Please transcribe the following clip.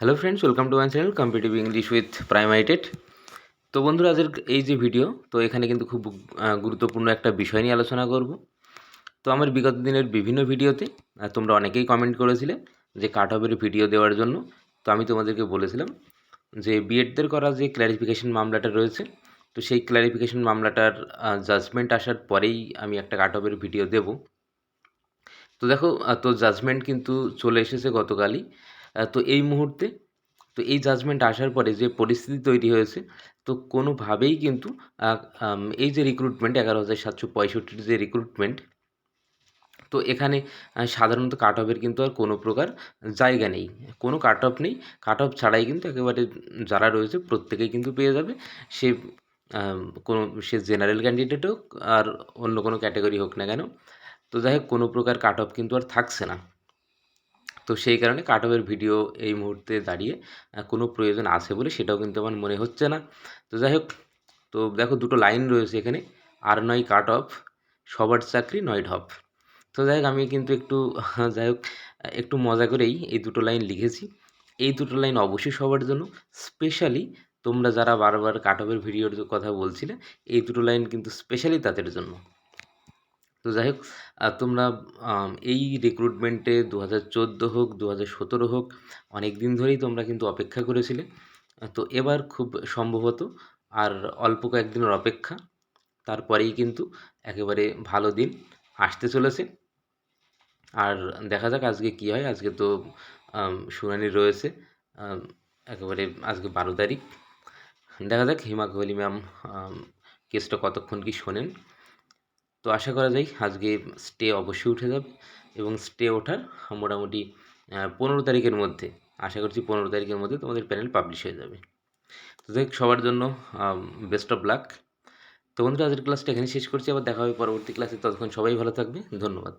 Hello friends welcome to my channel competitive English with প্রাইমাইটেড তো বন্ধুরা, আজকের এই যে ভিডিও তো এখানে কিন্তু খুব গুরুত্বপূর্ণ একটা বিষয় নিয়ে আলোচনা করব। তো আমার বিগত দিনের বিভিন্ন ভিডিওতে তোমরা অনেকেই কমেন্ট করেছিলে যে কাট অফের ভিডিও দেওয়ার জন্য। তো আমি তোমাদেরকে বলেছিলাম যে বিএডদের করা যে ক্ল্যারিফিকেশন মামলাটা রয়েছে, তো সেই ক্ল্যারিফিকেশন মামলাটার জাজমেন্ট আসার পরেই আমি একটা কাট অফের ভিডিও দেব। তো দেখো তো জাজমেন্ট কিন্তু চলে এসেছে গতকালই। তো এই মুহূর্তে, তো এই জাজমেন্ট আসার পরে যে পরিস্থিতি তৈরি হয়েছে, তো কোনোভাবেই কিন্তু এই যে রিক্রুটমেন্ট এগারো হাজার সাতশো পঁয়ষট্টির যে রিক্রুটমেন্ট তো এখানে সাধারণত কাট অফের কিন্তু আর কোনো প্রকার জায়গা নেই। কোনো কাট অফ নেই। কাট অফ ছাড়াই কিন্তু একেবারে যারা রয়েছে, প্রত্যেকেই কিন্তু পেয়ে যাবে। সে কোনো, সে জেনারেল ক্যান্ডিডেট হোক আর অন্য কোনো ক্যাটাগরি হোক না কেন, তো যাই হোক, কোনো প্রকার কাট অফ কিন্তু আর থাকছে না। তো সেই কারণে কাট অফের ভিডিও এই মুহূর্তে দাঁড়িয়ে কোনো প্রয়োজন আছে বলে সেটাও কিন্তু আমার মনে হচ্ছে না। তো যাই হোক, তো দেখো দুটো লাইন রয়েছে এখানে, আর নয় কাট অফ সবার চাকরি নয় ঢপ। তো যাই হোক, আমি কিন্তু একটু, যাই হোক, একটু মজা করেই এই দুটো লাইন লিখেছি। এই দুটো লাইন অবশ্যই সবার জন্য, স্পেশালি তোমরা যারা বারবার কাট অফের ভিডিওর কথা বলছিলে, এই দুটো লাইন কিন্তু স্পেশালি তাদের জন্য। তো যাই হোক তোমরা এই রিক্রুটমেন্টে দু হাজার চোদ্দ হোক দু হাজার সতেরো হোক অনেক দিন ধরেই তোমরা কিন্তু অপেক্ষা করেছিলে। তো এবার খুব সম্ভবত আর অল্প কয়েকদিনের অপেক্ষা, তারপরেই কিন্তু একেবারে ভালো দিন আসতে চলেছে। আর দেখা যাক আজকে কী হয়, আজকে তো শুনানি রয়েছে একেবারে আজকে বারো তারিখ। দেখা যাক হিমা কোহলি ম্যাম কেসটা কতক্ষণ কি শোনেন। তো আশা করা যায় আজকে স্টে অবশ্যই উঠে যাবে এবং স্টে ওঠার মোটামুটি পনেরো তারিখের মধ্যে, আশা করছি পনেরো তারিখের মধ্যে তোমাদের প্যানেল পাবলিশ হয়ে যাবে। তো দেখ সবার জন্য বেস্ট অফ লাক তো বন্ধুরা, আজকের ক্লাসটা এখানে শেষ করছি, আবার দেখা হবে পরবর্তী ক্লাসে ততক্ষণ সবাই ভালো থাকবে। ধন্যবাদ।